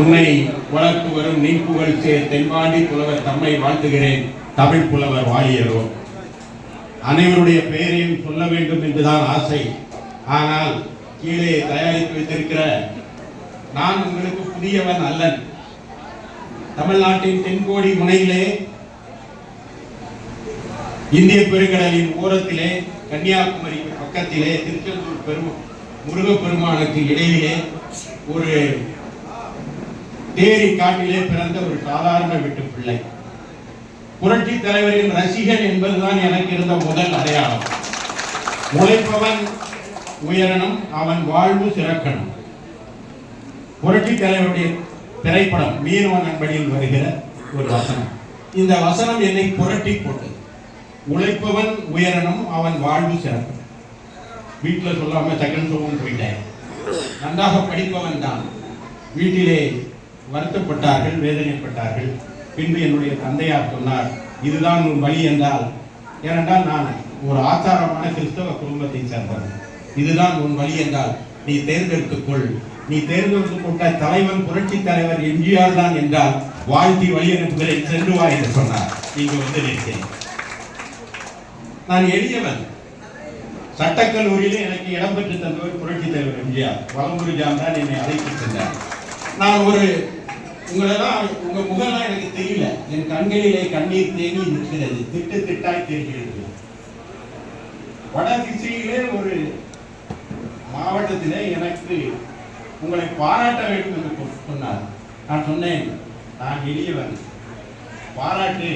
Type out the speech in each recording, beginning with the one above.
உன்னை வளர்த்து வரும் நீ புகழ் சேர் தென்பாண்டி புலவர் தம்மை வாழ்த்துகிறேன். தமிழ் புலவர் வாழியரோ அனைவருடைய பெயரையும் சொல்ல வேண்டும் என்றுதான் ஆசை. ஆனால் கீழே தயாரித்து வைத்திருக்கிற நான் உங்களுக்கு புதியவன் அல்லன். தமிழ்நாட்டின் தென்கோடி முனையிலே இந்திய பெருங்கடலின் ஓரத்திலே கன்னியாகுமரி பக்கத்திலே திருச்செந்தூர் பெரும் முருகப்பெருமானுக்கு இடையிலே ஒரு தேரி காட்டிலே பிறந்த ஒரு சாதாரண வீட்டு பிள்ளை. புரட்சி தலைவரின் ரசிகன் என்பதுதான் எனக்கு இருந்த முதல் அடையாளம். உழைப்பவன் உயரணும் அவன் வாழ்வு சிறக்கணும். புரட்சி தலைவருடைய திரைப்படம் மீனவன் அன்படியில் வருகிற ஒரு வசனம். இந்த வசனம் என்னை புரட்டி போட்டது. உழைப்பவன் உயரணும் அவன் வாழ்வு சிறக்கணும். வீட்டில் சொல்லாம செகண்ட் ஷோவும் போயிட்டேன். நன்றாக படிப்பவன் தான். வீட்டிலே வருத்தப்பட்டார்கள் வேதனைப்பட்டார்கள். பின்பு என்னுடைய தந்தையார் சொன்னார் இதுதான் உன் வழி என்றால். ஏனென்றால் நான் ஒரு ஆச்சாரமான கிறிஸ்தவ குடும்பத்தை சேர்ந்தவன். இதுதான் உன் வழி என்றால் நீ தேர்ந்தெடுத்துக்கொள் நீ தேர்ந்தெடுத்துக் கொண்ட தலைவன் புரட்சி தலைவர் எம்ஜிஆர் தான் என்றால் வாழ்த்தி வழி அனுப்புகிறேன் சென்று வா என்று சொன்னார். நீங்க வந்து நிற்கிறேன். நான் எளியவன். சட்டக்கல்லூரியிலே எனக்கு இடம் பெற்று தந்தவர் புரட்சி தலைவர் எம்ஜிஆர். வலம்புரி ஜான் தான் என்னை அழைத்து சென்றார். நான் ஒரு உங்களெல்லாம் உங்க முகம்லாம் எனக்கு தெரியல. என் கண்களிலே கண்ணீர் தேங்கி நிற்கிறது. திட்டு திட்டாய் தெரிகிறது வட திசையிலே ஒரு மாவட்டத்திலே எனக்கு உங்களை பாராட்ட வேண்டும் என்று சொன்னார். நான் சொன்னேன். நான் எளியவன். பாராட்டு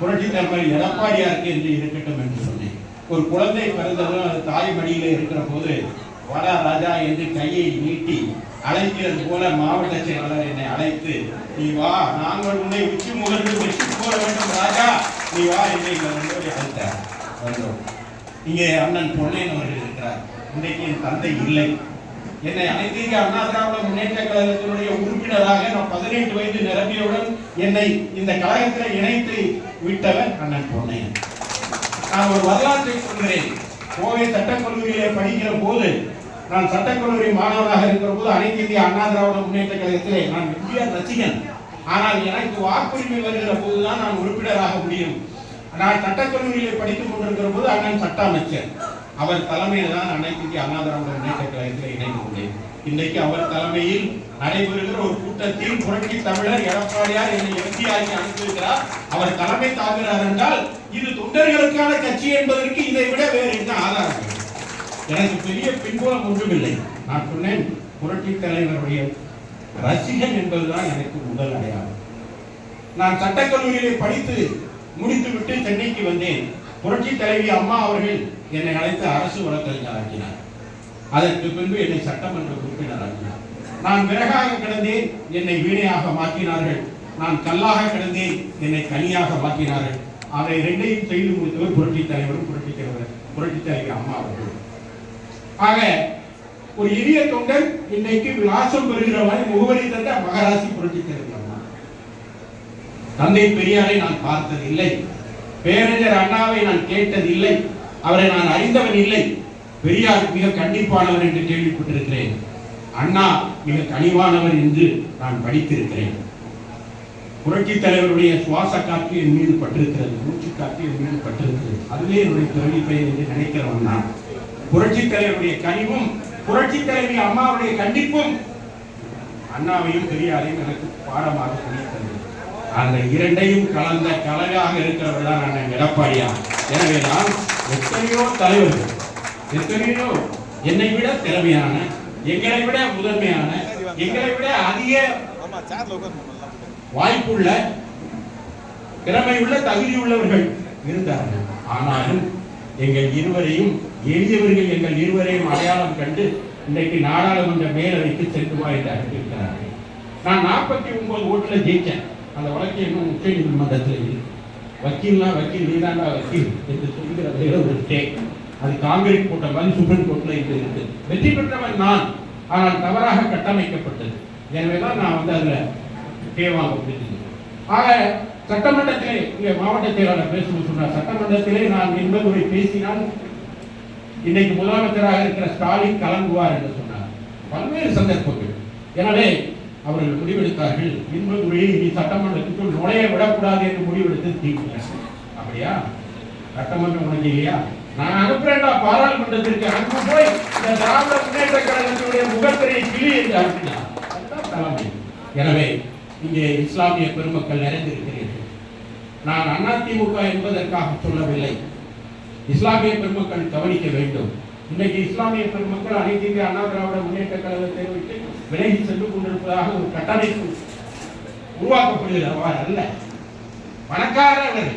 புரட்சி தலைவர் எடப்பாடியாருக்கு என்று இருக்கட்டும் என்று சொன்னேன். ஒரு குழந்தை பிறந்ததும் அது தாய் மடியில இருக்கிற போது வடா ராஜா என்று கையை நீட்டி அழைக்கிறது போல மாவட்ட செயலாளர் என்னை அழைத்து நீ வா நாங்கள் உன்னை உச்சி முகர்ந்து வெற்றி போட வேண்டும் ராஜா. நீ வா என்னை எங்கள் ரெண்டு வந்தோம். இங்கே அண்ணன் பொன்னையன் அவர்கள் இருக்கிறார். இன்றைக்கு என் தந்தை இல்லை. என்னை அனைத்து அண்ணா திராவிட முன்னேற்ற கழகத்தினுடைய உறுப்பினராக நான் பதினெட்டு வயது நிரம்பியவுடன் என்னை இந்த கழகத்தில் இணைத்து விட்டவர் அண்ணன் பொன்னையன் நான் ஒரு வரலாற்றை சொல்கிறேன். கோவை சட்டக்கல்லூரியிலே படிக்கிற போது நான் சட்டக்கல்லூரி மாணவனாக இருக்கிற போது அனைத்து இந்திய அண்ணா திராவிட முன்னேற்ற கழகத்திலே நான் எம்ஜிஆர் ரசிகன். ஆனால் எனக்கு வாக்குரிமை வருகிற போதுதான் நான் உறுப்பினராக முடியும். நான் சட்டக்கல்லூரியிலே படித்துக் கொண்டிருக்கிற போது அண்ணன் சட்ட அமைச்சர். அவர் தலைமையில் தான் அனைத்து இந்திய அண்ணா திராவிட முன்னேற்ற கழகத்தில் இணைந்து கொண்டேன். இன்றைக்கு அவர் தலைமையில் நடைபெறுகிற ஒரு கூட்டத்தில் புரட்சி தமிழர் எடப்பாடியார் என்னை எம்பியாகி அனுப்பியிருக்கிறார். அவர் தலைமை தாங்குகிறார் என்றால் இது தொண்டர்களுக்கான கட்சி என்பதற்கு இதை விட வேறு என்ன ஆதாரம்? எனக்கு பெரிய பின்புலம் ஒன்றுமில்லை. நான் சொன்னேன் புரட்சி தலைவருடைய ரசிகன் என்பதுதான் எனக்கு முதல் அடையாளம். நான் சட்டக்கல்லூரியிலே படித்து முடித்துவிட்டு சென்னைக்கு வந்தேன். புரட்சி தலைவி அம்மா அவர்கள் என்னை அழைத்து அரசு வழக்கறிஞர் ஆக்கினார். அதற்கு பின்பு என்னை சட்டமன்ற உறுப்பினர் ஆக்கினார். நான் விறகாக கிடந்தேன் என்னை வீணையாக மாற்றினார்கள். நான் கல்லாக கிடந்தேன் என்னை கனியாக மாற்றினார்கள். அதை ரெண்டையும் செய்து முடித்தவர் புரட்சி தலைவரும் புரட்சி தலைவர் புரட்சி தலைவி அம்மா அவர்கள். ஆக ஒரு எளிய தொண்டன் இன்னைக்கு விலாசம் பெறுகிறவன் முகவரி தந்த மகராசி புரட்சி தலைவர் தந்தை பெரியாரை நான் பார்த்ததில்லை. பேரறிஞர் அண்ணாவை நான் கேட்டதில்லை. அவரை நான் அறிந்தவன் இல்லை. பெரியார் மிக கண்டிப்பானவர் என்று கேள்விப்பட்டிருக்கிறேன். அண்ணா மிக கனிவானவர் என்று நான் படித்திருக்கிறேன். புரட்சி தலைவருடைய சுவாச காற்று என் மீது பட்டிருக்கிறது. மூச்சு காற்று என் மீது பட்டிருக்கிறது. அதுவே என்னுடைய பிறவி பெயர் என்று நினைக்கிறவன் நான். புரட்சி தலைவருடைய கனிவும் புரட்சி தலைவி அம்மாவுடைய கண்டிப்பும் அண்ணாவையும் பெரியாரையும் எனக்கு பாடமாக சொல்லித்தந்தது அந்த இரண்டையும் கலந்த கலவையாக இருக்கிறவர் தான் அண்ணன் எடப்பாடியா எனவே நான் எத்தனையோ தலைவர்கள் எத்தனையோ என்னை விட திறமையான எங்களை விட முதன்மையான எங்களை விட அதிக வாய்ப்புள்ள திறமை உள்ள வாய்ப்புள்ள திறமையுள்ள தகுதியுள்ளவர்கள் இருந்தார்கள். ஆனாலும் எங்கள் இருவரையும் எளியவர்கள் எங்கள் இருவரையும் அடையாளம் கண்டு இன்றைக்கு நாடாளுமன்ற மேலவைக்கு சென்று வா என்று அனுப்பியிருக்கிறார்கள் நான் நாற்பத்தி ஒன்பது ஓட்டில் ஜெயித்தேன் அந்த வழக்கு இன்னும் உச்ச நீதிமன்றத்தில் இருக்கு வக்கீல்னா வக்கீல் நீதாண்டா வக்கீல் என்று சொல்கிற ஒரு ஸ்டே அது காங்கிரஸ் போட்ட மாதிரி சுப்ரீம் கோர்ட்ல இது இருக்கு. வெற்றி பெற்றவன் நான். ஆனால் தவறாக கட்டமைக்கப்பட்டது. எனவே தான் நான் வந்து அதில் தேவாக முடிஞ்சது ஆக சட்டமன்றத்திலே இங்கே மாவட்ட செயலாளர் பேசும்போது சொன்னார் சட்டமன்றத்திலே நான் என்பதுரை பேசினால் இன்னைக்கு முதலமைச்சராக இருக்கிற ஸ்டாலின் கலங்குவார் என்று சொன்னார். பல்வேறு சந்தர்ப்பங்கள். எனவே அவர்கள் முடிவெடுத்தார்கள். இன்பதுரையை இனி சட்டமன்றத்துக்குள் நுழைய விடக்கூடாது என்று முடிவெடுத்து தீர்ப்பு அப்படியா? சட்டமன்றம் உனக்கு இல்லையா நான் அனுப்புறேன்டா பாராளுமன்றத்திற்கு. அங்கு போய் இந்த திராவிட முன்னேற்ற கழகத்தினுடைய முகத்திரையை கிளி என்று அனுப்பினார். தலைமை. எனவே இங்கே இஸ்லாமிய பெருமக்கள் நிறைந்திருக்கிறீர்கள். நான் அதிமுக என்பதற்காக சொல்லவில்லை. இஸ்லாமிய பெருமக்கள் கவனிக்க வேண்டும். இன்னைக்கு இஸ்லாமிய பெருமக்கள் அனைத்து இந்திய அண்ணா திராவிட முன்னேற்ற கழகத்தை விட்டு விலகி சென்று கொண்டிருப்பதாக ஒரு கட்டமைப்பு உருவாக்கப்படுகிறது அவ்வாறு அல்ல. பணக்காரர்கள்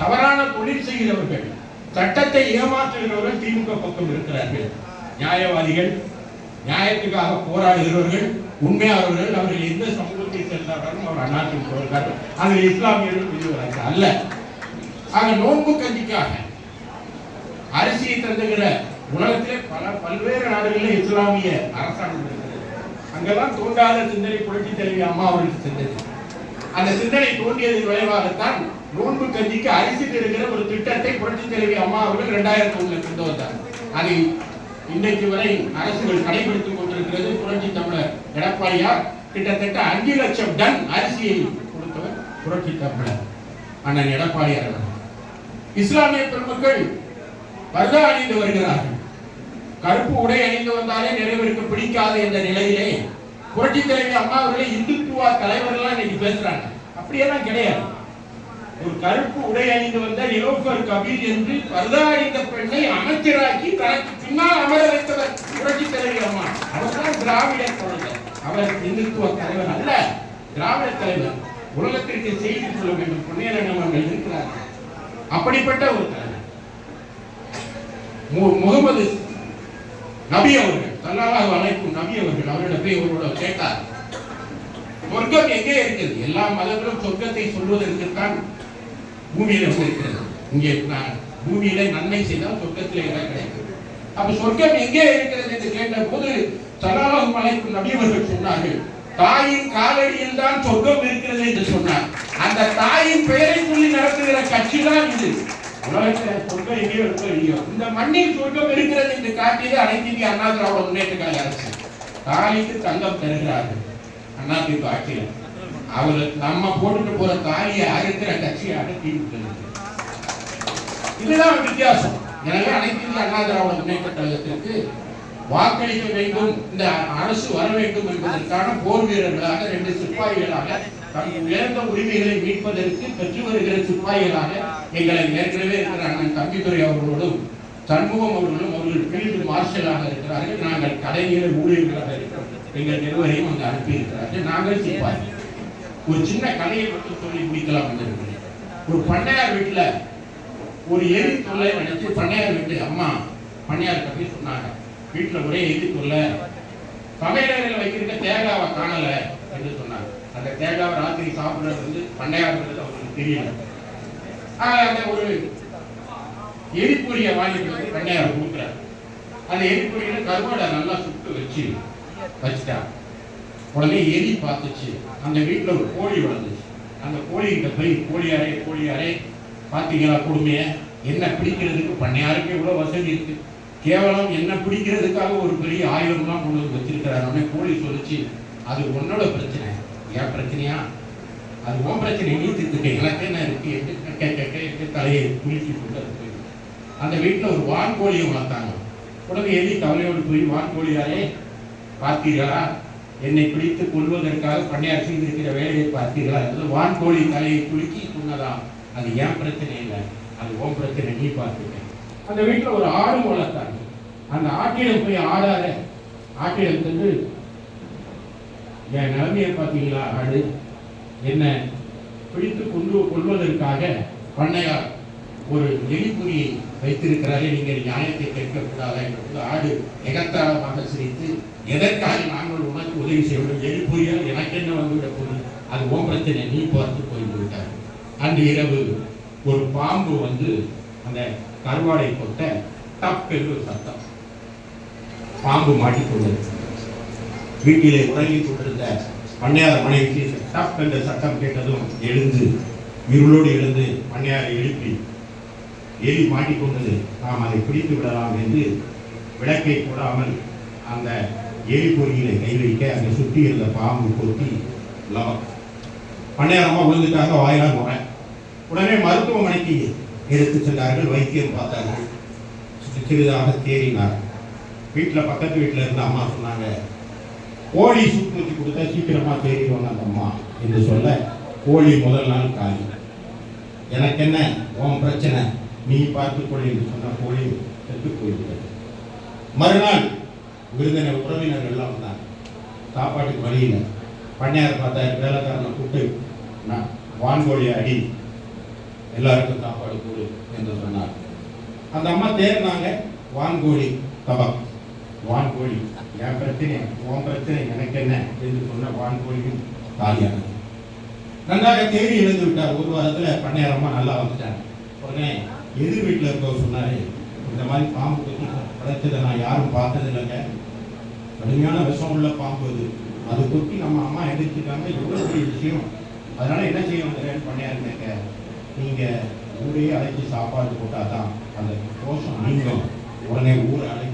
தவறான தொழில் செய்கிறவர்கள் சட்டத்தை ஏமாற்றுகிறவர்கள் திமுக பக்கம் இருக்கிறார்கள். நியாயவாதிகள் நியாயத்துக்காக போராடுகிறவர்கள் உண்மையாளர்கள் அவர்கள் எந்த சமூகத்தை சேர்ந்தார்களும் அவர் அண்ணாத்தில் சொல்கிறார்கள் அதில் இஸ்லாமியர்கள் விதிவிலக்கு அல்ல. ஆக நோன்பு கஞ்சிக்காக அரிசியை தந்துகிற உலகத்திலே பல பல்வேறு நாடுகளில் இஸ்லாமிய அரசாங்கம் இருக்கிறது. அங்கெல்லாம் தோண்டாத சிந்தனை புரட்சி தலைவி அம்மா அவர்களுக்கு சென்றது. அந்த சிந்தனை தோன்றியதன் விளைவாகத்தான் நோன்பு கஞ்சிக்கு அரிசி தருகிற ஒரு திட்டத்தை புரட்சி தலைவி அம்மா அவர்கள் இரண்டாயிரத்தி ஒண்ணுல கொண்டு வந்தார். அதை இன்றைக்கு வரை அரசுகள் கடைபிடித்துக் கொண்டிருக்கிறது. புரட்சி தமிழர் எடப்பாடியார் கிட்டத்தட்ட அஞ்சு லட்சம் டன் அரிசியை கொடுத்தவர் புரட்சி தமிழர் அண்ணன் எடப்பாடியார் இஸ்லாமிய பெருமக்கள் பர்தா அணிந்து வருகிறார்கள். கருப்பு உடை அணிந்து வந்தாலே நிறைவேற்க பிடிக்காது என்ற நிலையிலே புரட்சி தலைவி அம்மா அவர்களே இந்துத்துவ தலைவர்கள்லாம் இன்னைக்கு பேசுறாங்க. அப்படியெல்லாம் கிடையாது. ஒரு கருப்பு உடை அணிந்து வந்த நிலோஃபர் கபீர் என்று பர்தா அணிந்த பெண்ணை அமைச்சராக்கி தனக்கு பின்னால் அமர வைத்தவர் புரட்சி தலைவி அம்மா. அவர்தான் திராவிட தலைவர். அவர் இந்துத்துவ தலைவர் அல்ல திராவிட தலைவர். உலகத்திற்கு செய்தி சொல்ல வேண்டும். பொன்னியரங்கம் அவர்கள் இருக்கிறார்கள். அப்படிப்பட்ட ஒரு தலைவர் முகமது நபி அவர்கள் தன்னாலாக அழைக்கும் நபி அவர்கள் அவரோட போய் கேட்டார். சொர்க்கம் எங்கே இருக்கிறது? எல்லா மதங்களும் சொர்க்கத்தை சொல்வதற்குத்தான் பூமியில இருக்கிறது இங்கே நான் பூமியில நன்மை செய்தால் சொர்க்கத்தில் இடம் கிடைக்கும். அப்ப சொர்க்கம் எங்கே இருக்கிறது என்று கேட்ட போது சல்லல்லாஹு அலைக்கும் நபியவர்கள் சொன்னார்கள் தாயின் காலடியில் தான் சொர்க்கம் இருக்கிறது என்று சொன்னார். அந்த தாயின் பெயரை சொல்லி நடத்துகிற கட்சி தான் இது. உலகத்துல சொர்க்கம் எங்கேயோ இருக்கோ இல்லையோ இந்த மண்ணில் சொர்க்கம் இருக்கிறது என்று காட்டியது அனைத்து இந்திய அண்ணா திராவிட முன்னேற்ற கழக அரசு. தாலிக்கு தங்கம் தருகிறார்கள். அண்ணா திமுக ஆட்சியில். அவர் நம்ம போட்டுட்டு போற தாலியை அறுக்கிற கட்சியாக திமுக இதுதான் வித்தியாசம். எனவே அனைத்து இந்திய அண்ணா திராவிட முன்னேற்ற கழகத்திற்கு வாக்களிக்க வேண்டும் இந்த அரசு வர வேண்டும் என்பதற்கான போர் வீரர்களாக ரெண்டு சிப்பாய்களாக தம் உயர்ந்த உரிமைகளை மீட்பதற்கு பெற்று வருகிற சிப்பாய்களாக எங்களை ஏற்கனவே இருக்கிற அண்ணன் தம்பித்துறை அவர்களோடும் சண்முகம் அவர்களும் அவர்கள் ஃபீல்டு மார்ஷலாக இருக்கிறார்கள். நாங்கள் கடைநிலை ஊழியர்களாக இருக்கிறோம். எங்கள் நிர்வாகியும் அங்கே அனுப்பியிருக்கிறார்கள். நாங்கள் சிப்பாய். ஒரு சின்ன கதையை மட்டும் சொல்லி முடிக்கலாம் வந்திருக்கிறேன். ஒரு பண்ணையார் வீட்டுல ஒரு எரி தொல்லை நினைச்சு பண்ணையார் வீட்டு அம்மா பண்ணையார் பற்றி சொன்னாங்க. வீட்டுல ஒரே எரி தொல்லை சமையலறையில் வைக்கிற தேங்காவை காணலை என்று சொன்னாங்க. அந்த தேங்காவை ராத்திரி சாப்பிடுறது வந்து பண்ணையாடுறது அவங்களுக்கு தெரியல. அந்த ஒரு எரிபொரிய வாங்கிட்டு வந்து பண்ணையார் ஊத்துறாரு. அந்த எரிபொரியில கருவாடை நல்லா சுட்டு வச்சு வச்சுட்டா. உடனே எரி பார்த்துச்சு. அந்த வீட்டுல ஒரு கோழி வளர்ந்துச்சு. அந்த கோழிகிட்ட போய் கோழியாரே கோழியாரே பார்த்தீங்களா கொடுமைய? என்ன பிடிக்கிறதுக்கு பண்ணையாருக்கு இவ்வளவு வசதி இருக்கு. கேவலம் என்ன பிடிக்கிறதுக்காக ஒரு பெரிய ஆயுதம்லாம் கொண்டு வந்து வச்சிருக்கிறாரு. உடனே கோழி சொல்லிச்சு அது உன்னோட பிரச்சனை. ஏன் பிரச்சனையா? அது உன் பிரச்சனை நீ தீர்த்துக்க எனக்கு என்ன இருக்கு? என்று கேட்க கேட்க என்று தலையை குளிச்சு கொண்டு அது அந்த வீட்டில் ஒரு வான்கோழியை வளர்த்தாங்க. உடனே எலி கவலையோடு போய் வான்கோழியாரே பார்த்தீர்களா? என்னை பிடித்து கொள்வதற்காக பண்ணையார் செய்திருக்கிற வேலையை பார்த்தீர்களா? என்று வான்கோழி தலையை குலுக்கி சொன்னதாம் அது ஏன் பிரச்சனை இல்லை. அது ஓம் பிரச்சனை. நீ பார்த்துக்க. அந்த வீட்டில் ஒரு ஆடு வளர்த்தாங்க. அந்த ஆட்டிடம் போய் ஆடாத ஆட்டிடம் வந்து என் நிலைமையை பார்த்தீங்களா ஆடு? என்ன பிடித்து கொண்டு கொள்வதற்காக பண்ணையார் ஒரு எலிபுரியை வைத்திருக்கிறாரே நீங்கள் நியாயத்தை கேட்கக்கூடாதா என்று ஆடு எகத்தாளமாக சிரித்து எதற்காக நாங்கள் உனக்கு உதவி செய்ய வேண்டும் எலிபுரியால் எனக்கு என்ன வந்துவிட போகுது அது ஓ பிரச்சனை நீ பார்த்து போய்விட்டார் அன்று இரவு ஒரு பாம்பு வந்து அந்த கருவாடை கொட்ட டப் என்று சத்தம். பாம்பு மாட்டிக்கொண்டது. வீட்டிலே உறங்கிக் கொண்டிருந்த பண்ணையார் மனைவிக்கு டப் என்ற சத்தம் கேட்டதும் எழுந்து இருளோடு எழுந்து பண்ணையாரை எழுப்பி எலி மாட்டிக்கொண்டது நாம் அதை பிடித்து விடலாம் என்று விளக்கை போடாமல் அந்த எலி பொறியில கை வைக்க அங்கே சுற்றி இருந்த பாம்பு கொத்தி லவம் பண்ணையாரமாக விழுந்துட்டாங்க வாயிலாக போனேன் உடனே மருத்துவமனைக்கு எடுத்து சென்றார்கள் வைத்தியம் பார்த்தார்கள். சிறிதாக தேறினார். வீட்டில் பக்கத்து வீட்டில் இருந்த அம்மா சொன்னாங்க கோழி சுட்டு வச்சு கொடுத்தா சீக்கிரமா தேடிடுவாங்க அந்த அம்மா என்று சொல்ல கோழி முதல் நாள் காலி. எனக்கு என்ன உன் பிரச்சனை. நீ பார்த்துக்கொள் என்று சொன்ன கோழி செத்து போய்விட்டது. மறுநாள் விருந்தினர் உறவினர் எல்லாம் வந்தாங்க. சாப்பாட்டுக்கு வழியில் பண்ணையார் பார்த்தா வேலைக்காரனை கூப்பிட்டு நான் வான்கோழியை அடி. எல்லாருக்கும் சாப்பாடு கொடு என்று சொன்னார். அந்த அம்மா தேர்னாங்க வான்கோழி கபாப் வான்கோழி என் பிரச்சனை? உன் பிரச்சனை எனக்கு என்ன? என்று சொன்ன வான்கோழியும் காலியானது. நன்றாக தேடி எழுந்து விட்டார். ஒரு வாரத்துல பண்ணையாரமா நல்லா வந்துட்டாங்க உடனே எதிர் வீட்டில் இருக்கவர் சொன்னார் இந்த மாதிரி பாம்பு கொத்தி படைச்சதை நான் யாரும் பார்த்தது இல்லைங்க கடுமையான விஷம் உள்ள பாம்பு அது. அது கொத்தி நம்ம அம்மா எதிர்த்துட்டாங்க எவ்வளவு பெரிய விஷயம். அதனால என்ன செய்ய வந்துடுறேன்னு பண்ணையாருங்க நீங்கள் நீங்க ஊரையே அழைச்சி சாப்பாடு போட்டாதான் அந்த கோஷம் நீங்கும். உடனே ஊரை அழைச்சி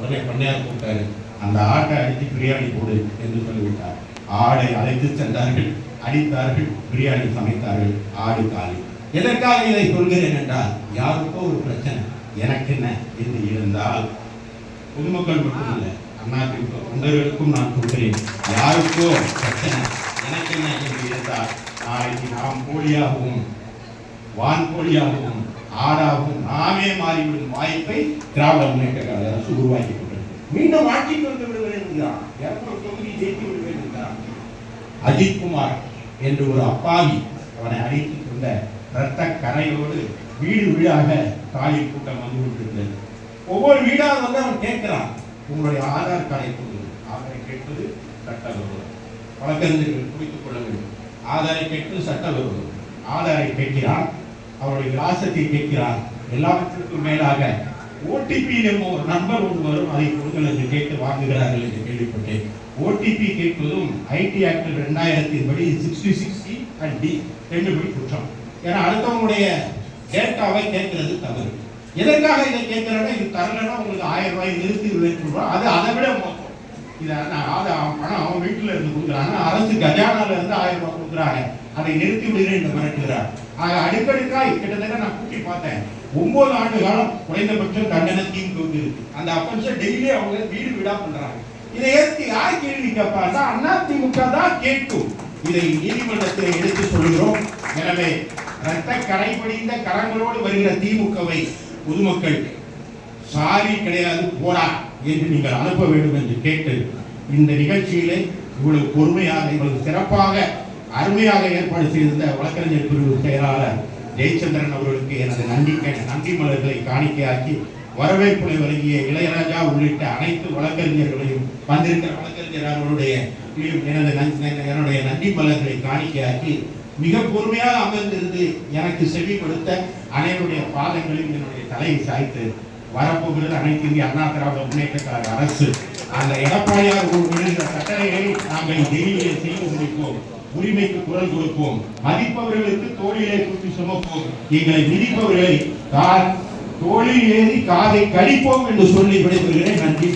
உடனே பண்ணையார் கூப்பிட்டாரு. அந்த ஆட்டை அடித்து பிரியாணி போடு என்று சொல்லிவிட்டார். ஆடை அழைத்து சென்றார்கள். அடித்தார்கள். பிரியாணி சமைத்தார்கள். ஆடு காலி. எதற்காக இதை சொல்கிறேன் என்றால் யாருக்கோ ஒரு பிரச்சனை. எனக்கு என்ன என்று இருந்தால் பொதுமக்கள் மட்டுமல்ல அண்ணாதிமுக தொண்டர்களுக்கும் நான் சொல்கிறேன். யாருக்கோ பிரச்சனை. எனக்கு என்ன என்று இருந்தால் நாளைக்கு நாம் போலியாகவும். வான்கோழியாகவும் ஆறாவது நாமே மாறிவிடும் வாய்ப்பை திராவிட முன்னேற்ற கழக அரசு உருவாக்கி மீண்டும் ஆட்சிக்கு வந்து விடுவேன் என்கிறான் இருநூறு தொகுதி ஜெயித்து விடுவேன் அஜித்குமார் என்று ஒரு அப்பாவி அவனை அழைத்துக் கொண்ட இரத்த கரையோடு வீடு வீடாக காலில் கூட்டம் வந்து கொண்டிருக்கிறது. ஒவ்வொரு வீடாக வந்து அவன் கேட்கிறான் உங்களுடைய ஆதார் கார்டை கொண்டு ஆதாரை கேட்பது சட்ட விரோதம். வழக்கறிஞர்கள் குறித்துக் கொள்ள வேண்டும். ஆதாரை கேட்பது சட்ட விரோதம். ஆதாரை கேட்கிறான் அவருடைய விலாசத்தை கேட்கிறார். எல்லாவற்றிற்கும் மேலாக ஓடிபி நம்ம ஒரு நம்பர் ஒன்று வரும் அதை கொடுங்கள் என்று கேட்டு வாங்குகிறார்கள் என்று கேள்விப்பட்டேன். ஓடிபி கேட்பதும் ஐடி ஆக்ட் ரெண்டாயிரத்தின் படி சிக்ஸ்டி சிக்ஸ்டி அண்ட் டி ரெண்டு படி குற்றம். ஏன்னா அடுத்தவங்களுடைய டேட்டாவை கேட்கிறது தவறு. எதற்காக இதை கேட்கிறேன்னா இது தரலன்னா உங்களுக்கு ஆயிரம் ரூபாய் நிறுத்தி வைக்கிறோம் அது அதை விட மோசம். இதை நான் அதை அவன் பணம் அவன் வீட்டில் இருந்து கொடுக்குறாங்க அரசு கஜானால இருந்து ஆயிரம் ரூபாய் கொடுக்குறாங்க. அதை நிறுத்தி விடுகிறேன் என்று மிரட்டுகிறார். ஆக அடுக்கடுக்காய் கிட்டத்தட்ட நான் கூட்டி பார்த்தேன். ஒன்பது ஆண்டு காலம் குறைந்தபட்சம் தண்டனை தீங்கு இருக்கு அந்த அப்பன்ஸை டெய்லி அவங்க வீடு வீடா பண்றாங்க. இதை ஏற்று யார் கேள்வி கேட்பாங்கன்னா அண்ணா திமுக தான் கேட்கும். இதை நீதிமன்றத்தில் எடுத்து சொல்கிறோம் எனவே ரத்த கரைபடிந்த கரங்களோடு வருகிற திமுகவை பொதுமக்கள் சாரி கிடையாது போடா என்று நீங்கள் அனுப்ப வேண்டும் என்று கேட்டு இந்த நிகழ்ச்சியிலே இவ்வளவு பொறுமையாக இவ்வளவு சிறப்பாக அருமையாக ஏற்பாடு செய்திருந்த வழக்கறிஞர் பிரிவு செயலாளர் ஜெயச்சந்திரன் அவர்களுக்கு எனது நன்றி நன்றி மலர்களை காணிக்கையாக்கி வரவேற்புரை வழங்கிய இளையராஜா உள்ளிட்ட அனைத்து வழக்கறிஞர்களையும் வந்திருக்கிற வழக்கறிஞர் அவர்களுடைய எனது நன்றி- என்னுடைய நன்றி மலர்களை காணிக்கையாக்கி மிக பொறுமையாக அமர்ந்திருந்து எனக்கு செவி கொடுத்த அனைவருடைய பாதங்களையும் என்னுடைய தலையை சாய்த்து வரப்போகிறது அனைத்து இந்திய அண்ணா திராவிட முன்னேற்ற கழக அரசு. அந்த எடப்பாடியார் விடுகிற கட்டளைகளை நாங்கள் டெல்லியிலே செய்து முடிப்போம். உரிமைக்கு குரல் கொடுப்போம். மதிப்பவர்களுக்கு தோழிலே தூக்கி சுமப்போம். எங்களை மிதிப்பவர்களை தோழில் ஏறி காதை கடிப்போம் என்று சொல்லி விடைபெறுகிறேன். நன்றி.